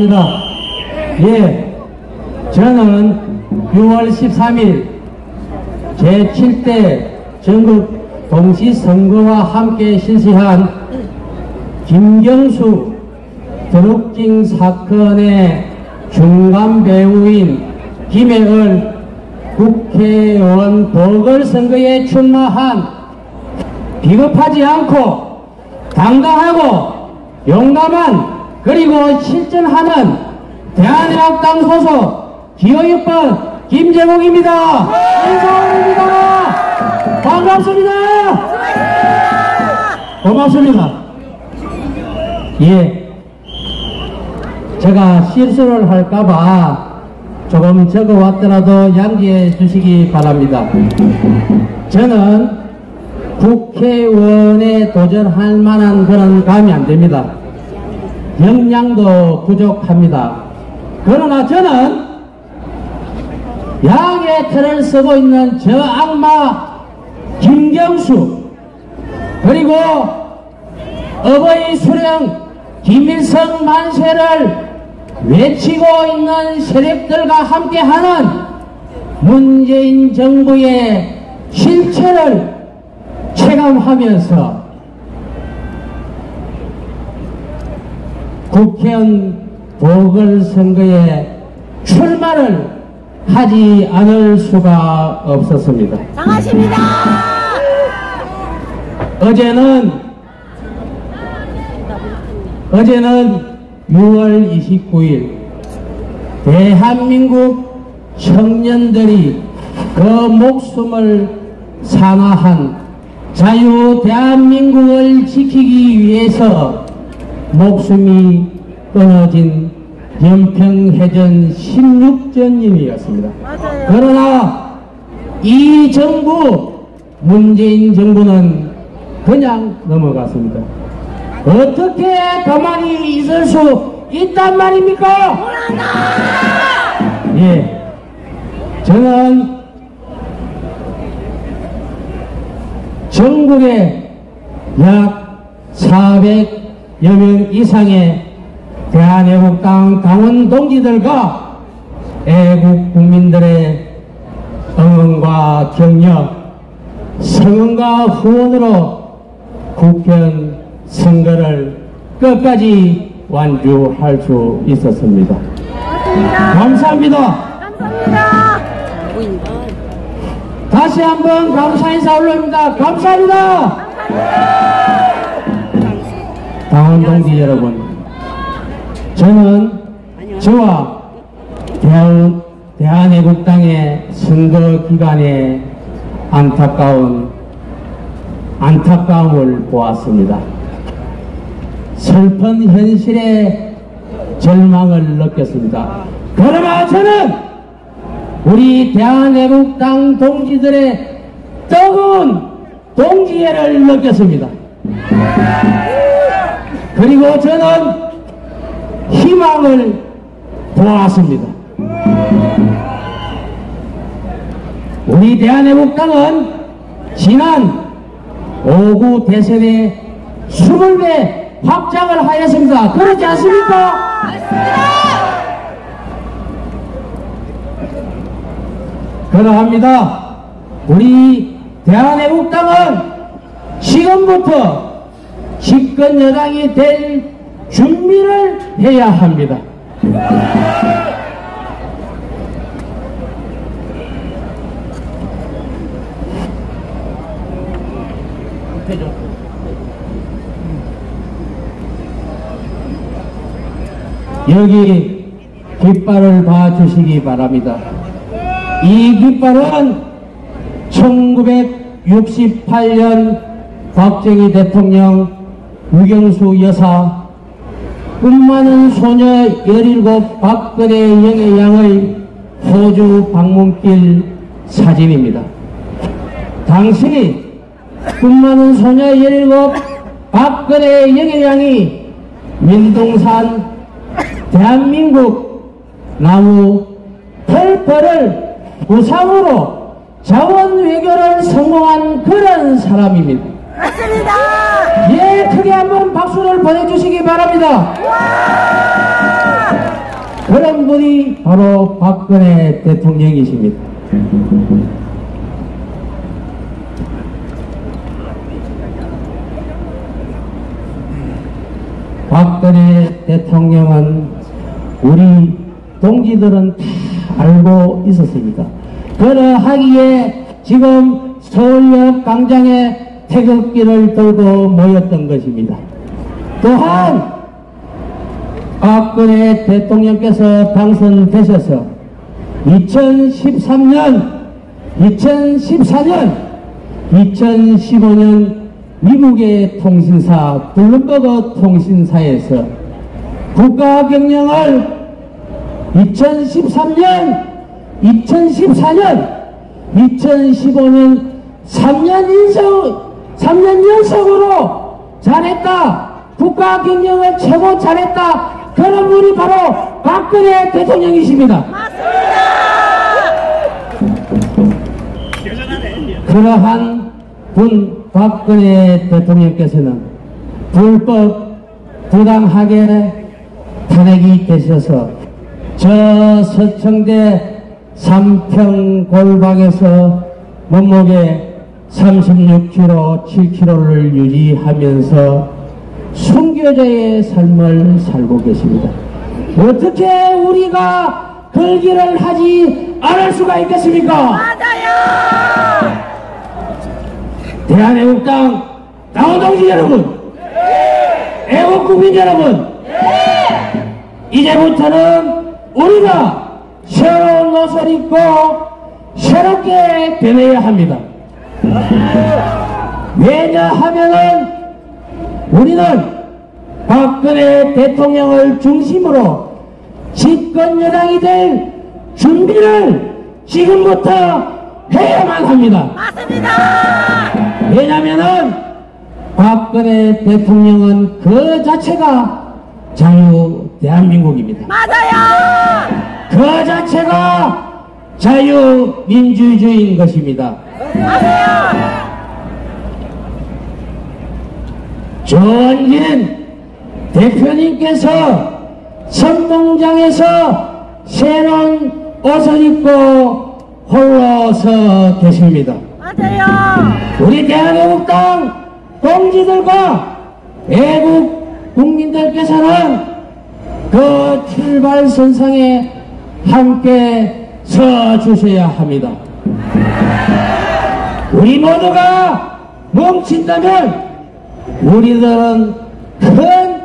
예, 감사합니다. 예, 저는 6월 13일 제7대 전국 동시선거와 함께 실시한 김경수 드루킹 사건의 중간 배우인 김혜을 국회의원 보궐선거에 출마한 비겁하지 않고 당당하고 용감한 그리고 실전하는 대한민국당 소속 기호6번 김재봉입니다. 인사드립니다. 반갑습니다. 고맙습니다. 예. 제가 실수를 할까봐 조금 적어왔더라도 양지해 주시기 바랍니다. 저는 국회의원에 도전할 만한 그런 감이 안 됩니다. 역량도 부족합니다. 그러나 저는 양의 틀을 쓰고 있는 저 악마 김경수 그리고 어버이 수령 김일성 만세를 외치고 있는 세력들과 함께하는 문재인 정부의 실체를 체감하면서 국회의원 보궐선거에 출마를 하지 않을 수가 없었습니다. 장하십니다. 어제는 어제는 6월 29일 대한민국 청년들이 그 목숨을 상하한 자유 대한민국을 지키기 위해서 목숨이 끊어진 연평해전 16전임이었습니다. 맞아요. 그러나 이 정부 문재인 정부는 그냥 넘어갔습니다. 어떻게 가만히 있을 수 있단 말입니까? 예. 저는 전국에 약 400 여명 이상의 대한애국 당 당원 동지들과 애국 국민들의 응원과 격려, 성원과 후원으로 국회의원 선거를 끝까지 완주할 수 있었습니다. 감사합니다. 감사합니다. 다시 한번 감사 인사 올립니다. 감사합니다. 당원 동지 여러분, 저는 저와 대한, 대한애국당의 선거 기간에 안타까운 안타까움을 보았습니다. 슬픈 현실에 절망을 느꼈습니다. 그러나 저는 우리 대한애국당 동지들의 뜨거운 동지애를 느꼈습니다. 그리고 저는 희망을 보았습니다. 우리 대한애국당은 지난 5구 대선에 20배 확장을 하였습니다. 그렇지 않습니까? 그러합니다. 우리 대한애국당은 지금부터 집권 여당이 될 준비를 해야 합니다. 여기 깃발을 봐주시기 바랍니다. 이 깃발은 1968년 박정희 대통령 유경수 여사 꿈 많은 소녀 17 박근혜 영의 양의 호주 방문길 사진입니다. 당시 꿈많은 소녀 17 박근혜 영의 양이 민동산 대한민국 나무 펄펄을 우상으로 자원 외교를 성공한 그런 사람입니다. 맞습니다. 예, 크게 한번 박수를 보내주시기 바랍니다. 와! 그런 분이 바로 박근혜 대통령이십니다. 박근혜 대통령은 우리 동지들은 다 알고 있었습니다. 그러 하기에 지금 서울역 광장에 태극기를 들고 모였던 것입니다. 또한 박근혜 대통령께서 당선되셔서 2013년, 2014년, 2015년 미국의 통신사 블룸버그 통신사에서 국가 경영을 2013년, 2014년, 2015년 3년 인석, 3년 연속으로 잘했다. 국가 경영을 최고 잘했다. 그런 분이 바로 박근혜 대통령이십니다. 그러한 분 박근혜 대통령께서는 불법 부당하게 탄핵이 되셔서 저 서청대 삼평 골방에서 몸무게 36kg, 7kg를 유지하면서 순교자의 삶을 살고 계십니다. 어떻게 우리가 그 길을 하지 않을 수가 있겠습니까? 맞아요. 대한애국당 당원동지 여러분, 애국 국민 여러분, 이제부터는 우리가 새로운 옷을 입고 새롭게 변해야 합니다. 왜냐하면은 우리는 박근혜 대통령을 중심으로 집권 여당이 될 준비를 지금부터 해야만 합니다. 맞습니다. 왜냐면은 박근혜 대통령은 그 자체가 자유 대한민국입니다. 맞아요. 그 자체가 자유민주주의인 것입니다. 전진 대표님께서 선동장에서 새로운 옷을 입고 홀로 서 계십니다. 맞아요. 우리 대한애국당 동지들과 애국 국민들께서는 그 출발선상에 함께 서 주셔야 합니다. 우리 모두가 뭉친다면 우리들은 큰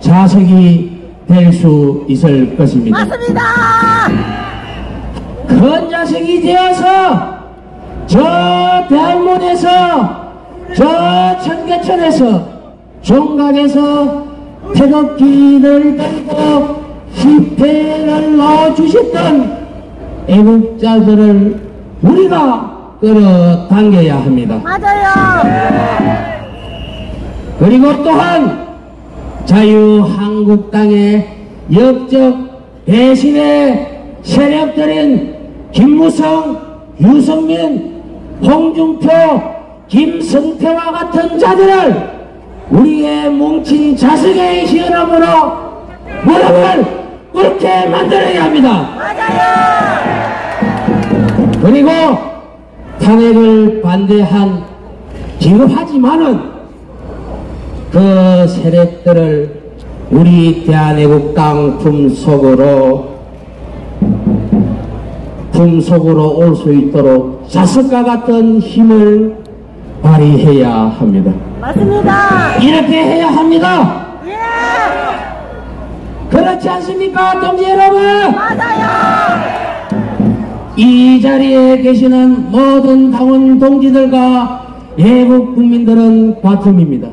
자석이 될 수 있을 것입니다. 맞습니다. 큰 자식이 되어서 저 대학문에서 저 청계천에서 종각에서 태극기를 들고 집회를 넣어주셨던 애국자들을 우리가 끌어당겨야 합니다. 맞아요. 그리고 또한 자유한국당의 역적 배신의 세력들인 김무성, 유승민, 홍준표, 김성태와 같은 자들을 우리의 뭉친 자석의 시원함으로 무릎을 꿇게 만들어야 합니다. 맞아요. 그리고 탄핵을 반대한 비겁하지만은 그 세력들을 우리 대한애국당 품속으로 품속으로 올 수 있도록 자석과 같은 힘을 발휘해야 합니다. 맞습니다. 이렇게 해야 합니다. 예. 그렇지 않습니까, 동지 여러분? 맞아요. 이 자리에 계시는 모든 당원 동지들과 예국 국민들은 같음입니다.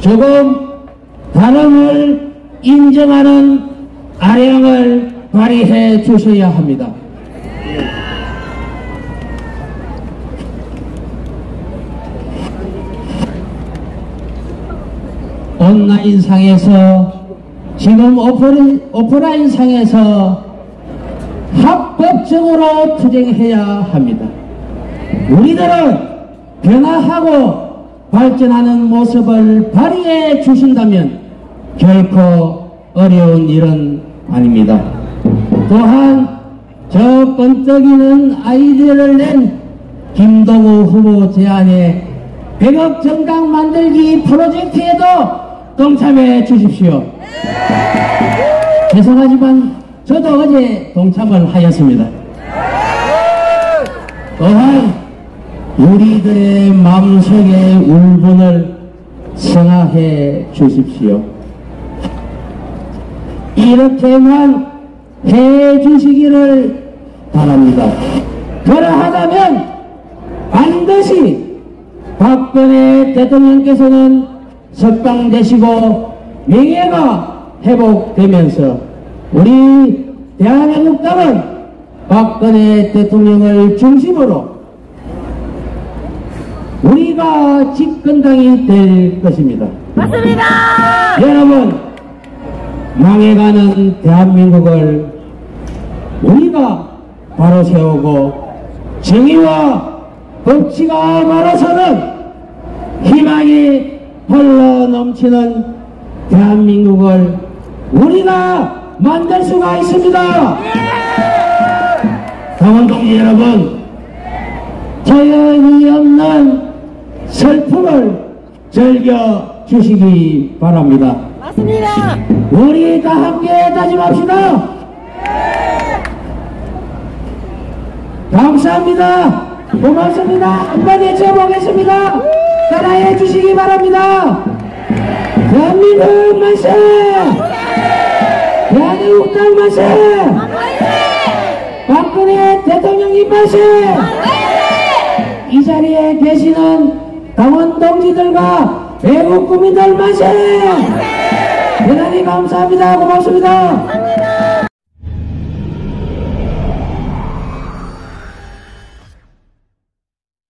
조금 다름을 인정하는 아량을 발휘해 주셔야 합니다. 온라인 상에서 지금 오프라인, 오프라인 상에서 합법적으로 투쟁해야 합니다. 우리들은 변화하고 발전하는 모습을 발휘해 주신다면 결코 어려운 일은 아닙니다. 또한 저 번쩍이는 아이디어를 낸 김동우 후보 제안의 100억 정강 만들기 프로젝트에도 동참해 주십시오. 죄송하지만 저도 어제 동참을 하였습니다. 또한 우리들의 마음속의 울분을 승화해 주십시오. 이렇게만 해 주시기를 바랍니다. 그러하다면 반드시 박근혜 대통령께서는 석방되시고 명예가 회복되면서 우리 대한민국 땅은 박근혜 대통령을 중심으로 우리가 집권당이 될 것입니다. 맞습니다. 여러분, 망해가는 대한민국을 우리가 바로 세우고 정의와 법치가 바로서는 희망이 흘러 넘치는 대한민국을 우리가 만들 수가 있습니다. 당원동지 여러분, 저연이 없는 슬픔을 즐겨 주시기 바랍니다. 맞습니다. 우리 다 함께 다짐합시다. 감사합니다. 고맙습니다. 한마디 해쳐보겠습니다. 따라해 주시기 바랍니다. 대한민국 만세! 대한민국 땅 만세! 박근혜 대통령님 만세! 이 자리에 계시는 당원 동지들과 외국 국민들 만세! 대단히 감사합니다. 고맙습니다.